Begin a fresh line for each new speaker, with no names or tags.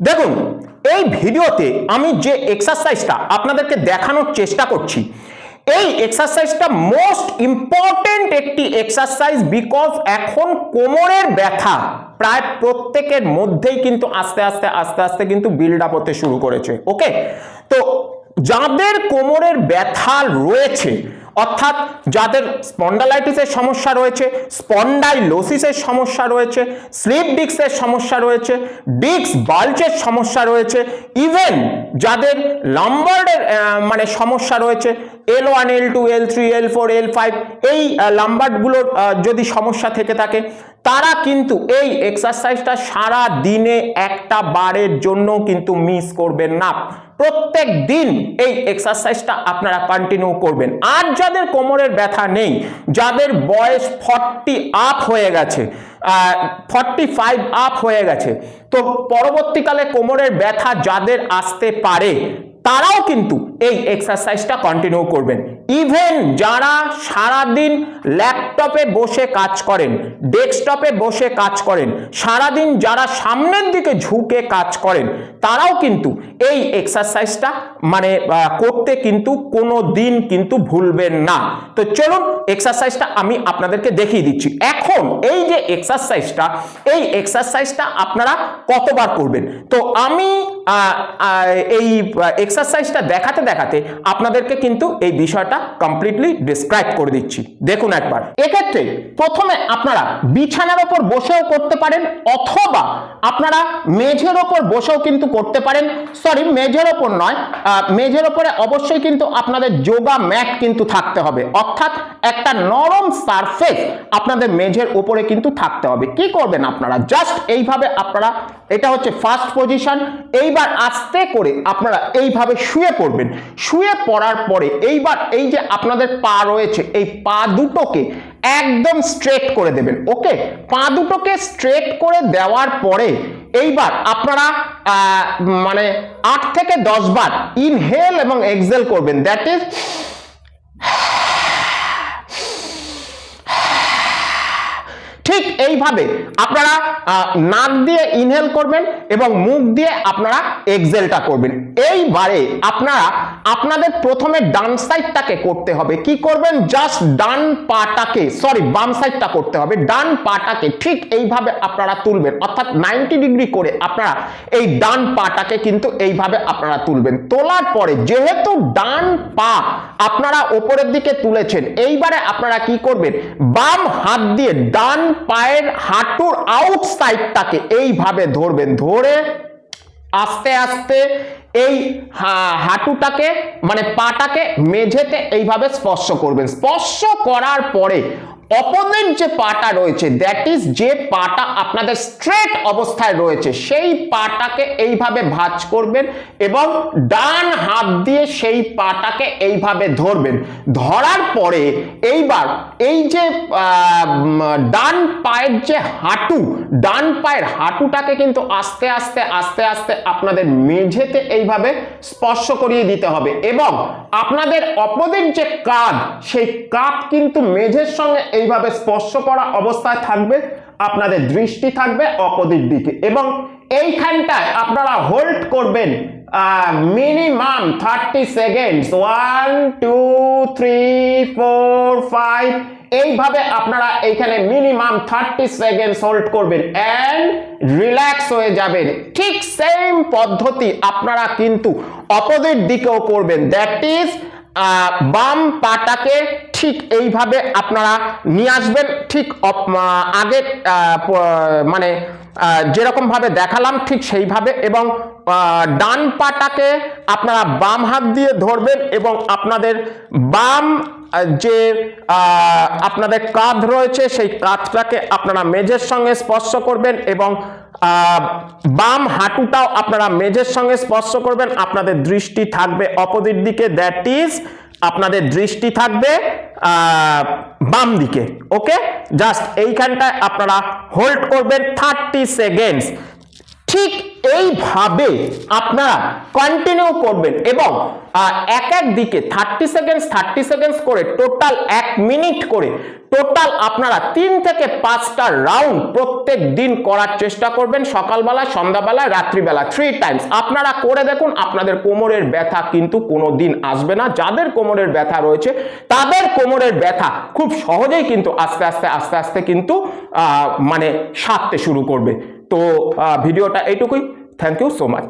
দেখুন, এই ভিডিওতে আমি যে এক্সারসাইজটা আপনাদেরকে দেখানোর চেষ্টা করছি, এই এক্সারসাইজটা মোস্ট ইম্পর্টেন্ট একটি এক্সারসাইজ বিকজ এখন কোমরের ব্যথা প্রায় প্রত্যেকের মধ্যেই কিন্তু আস্তে আস্তে আস্তে আস্তে কিন্তু বিল্ড আপ হতে শুরু করেছে ওকে তো যাদের কোমরের ব্যথা রয়েছে অর্থাৎ যাদের স্পন্ডালাইটিসের সমস্যা রয়েছে, স্পন্ডাইলোসিসের সমস্যা রয়েছে, স্লিপ ডিস্কের সমস্যা রয়েছে, ডিস্ক বাল্চের সমস্যা রয়েছে, ইভেন যাদের লাম্বার্ডের মানে সমস্যা রয়েছে L one L two L three L four L five এই লাম্বার্ডগুলোর যদি সমস্যা থেকে থাকে, তারা কিন্তু এই এক্সারসাইজটা সারা দিনে একটা বারের জন্য কিন্তু মিস করবেন না। প্রত্যেক দিন এই এক্সারসাইজটা আপনারা কন্টিনিউ করবেন। আর যাদের কোমরের ব্যথা নেই, যাদের বয়স ফর্টি আপ হয়ে গেছে ফর্টি ফাইভ আপ হয়ে গেছে, তো পরবর্তীকালে কোমরের ব্যথা যাদের আসতে পারে, তারাও কিন্তু এই এক্সারসাইজটা কন্টিনিউ করবেন। ইভেন যারা সারাদিন ল্যাপটপে বসে কাজ করেন, ডেস্কটপে বসে কাজ করেন, সারাদিন যারা সামনের দিকে ঝুঁকে কাজ করেন, তারাও কিন্তু এই এক্সারসাইজটা মানে করতে কিন্তু কোনো দিন কিন্তু ভুলবেন না। তো চলুন এক্সারসাইজটা আমি আপনাদেরকে দেখিয়ে দিচ্ছি। এখন এই যে এক্সারসাইজটা এই এক্সারসাইজটা আপনারা কতবার করবেন? তো আমি এই এক্সারসাইজটা দেখাতে দেখাতে আপনাদেরকে কিন্তু এই বিষয়টা কমপ্লিটলি ডিসক্রাইব করে দিচ্ছি। দেখুন একবার। এক্ষেত্রে প্রথমে আপনারা বিছানার ওপর বসেও করতে পারেন, অথবা আপনারা মেঝের ওপর বসেও কিন্তু করতে পারেন। সরি মেঝের ওপর নয় মেঝের ওপরে অবশ্যই কিন্তু আপনাদের যোগা ম্যাট কিন্তু থাকতে হবে। অর্থাৎ একটা নরম সারফেস আপনাদের মেঝের উপরে কিন্তু থাকতে হবে। কি করবেন আপনারা? জাস্ট এইভাবে আপনারা এটা হচ্ছে ফার্স্ট পজিশন এইবার আস্তে করে আপনারা এইভাবে শুয়ে পড়বেন। শুয়ে পড়ার পরে এইবার এই যে আপনাদের পা রয়েছে, এই পা দুটোকে একদম স্ট্রেট করে দেবেন ওকে পা দুটোকে স্ট্রেট করে দেওয়ার পরে এইবার আপনারা মানে আট থেকে দশ বার ইনহেল এবং এক্সেল করবেন। দ্যাট ইজ ঠিক এইভাবে আপনারা নাক দিয়ে ইনহেল করবেন এবং মুখ দিয়ে আপনারা এক্সেলটা করবেন। এইবারে আপনারা, আপনাদের প্রথমে ডান সাইডটাকে করতে হবে। কি করবেন? জাস্ট ডান পাটাকে সরি বাম সাইডটা করতে হবে। ডান পাটাকে ঠিক এইভাবে আপনারা তুলবেন। অর্থাৎ নাইনটি ডিগ্রি করে আপনারা এই ডান পাটাকে কিন্তু এইভাবে আপনারা তুলবেন। তোলার পরে যেহেতু ডান পা আপনারা ওপরের দিকে তুলেছেন, এইবারে আপনারা কি করবেন? বাম হাত দিয়ে ডান পায়ের হাঁটুর আউট আউটসাইডটাকে এইভাবে ধরবেন, ধরে আস্তে আস্তে এই হাঁটুটাকে মানে পাটাকে মেঝেতে এইভাবে স্পর্শ করবেন। স্পর্শ করার পরে অপোজিট যে পাটা রয়েছে দ্যাট ইজ যে পাটা আপনাদের স্ট্রেট অবস্থায় রয়েছে, সেই পাটাকে এইভাবে ভাঁজ করবেন এবং ডান হাত দিয়ে সেই পাটাকে এইভাবে ধরবেন। ধরার পরে এইবার এই যে ডান পায়ের যে হাঁটু, ডান পায়ের হাঁটুটাকে কিন্তু আস্তে আস্তে আস্তে আস্তে আপনাদের মেঝেতে এইভাবে স্পর্শ করিয়ে দিতে হবে এবং আপনাদের অপোজিট যে কাঁধ, সেই কাঁধ কিন্তু মেঝের সঙ্গে এইভাবে স্পর্শ করা অবস্থায় থাকবে, আপনাদের দৃষ্টি থাকবে অপোজিট দিকে। এবং এইখানটায় আপনারা হোল্ড করবেন minimum thirty seconds one two three four five এইভাবে আপনারা এইখানে মিনিমাম থার্টি সেকেন্ডস হোল্ড করবেন অ্যান্ড রিল্যাক্স হয়ে যাবেন। ঠিক সেম পদ্ধতি আপনারা কিন্তু অপোজিট দিকেও করবেন। দ্যাট ইজ বাম পাটাকে ঠিক এইভাবে আপনারা নিয়ে আসবেন ঠিক আগের আগে মানে আহ, যেরকম ভাবে দেখালাম ঠিক সেইভাবে এবং ডান পাটাকে আপনারা বাম হাত দিয়ে ধরবেন এবং আপনাদের বাম যে আপনাদের কাঁধ রয়েছে সেই কাঁধটাকে আপনারা মেঝের সঙ্গে স্পর্শ করবেন এবং বাম হাঁটুটাও আপনারা মেঝের সঙ্গে স্পর্শ করবেন। আপনাদের দৃষ্টি থাকবে অপোজিট দিকে দ্যাট ইজ আপনাদের দৃষ্টি থাকবে বাম দিকে ওকে জাস্ট এইখানটায় আপনারা হোল্ড করবেন থার্টি সেকেন্ডস ঠিক এইভাবে আপনারা কন্টিনিউ করবেন এবং এক এক দিকে থার্টি সেকেন্ডস থার্টি সেকেন্ডস করে টোটাল এক মিনিট করে টোটাল আপনারা তিন থেকে পাঁচটা রাউন্ড প্রত্যেক দিন করার চেষ্টা করবেন সকালবেলা, সন্ধ্যাবেলা, রাত্রিবেলা থ্রি টাইমস আপনারা করে দেখুন, আপনাদের কোমরের ব্যথা কিন্তু কোনো দিন আসবে না। যাদের কোমরের ব্যথা রয়েছে, তাদের কোমরের ব্যথা খুব সহজেই কিন্তু আস্তে আস্তে আস্তে আস্তে কিন্তু মানে সারতে শুরু করবে। তো ভিডিওটা এইটুকুই। Thank you so much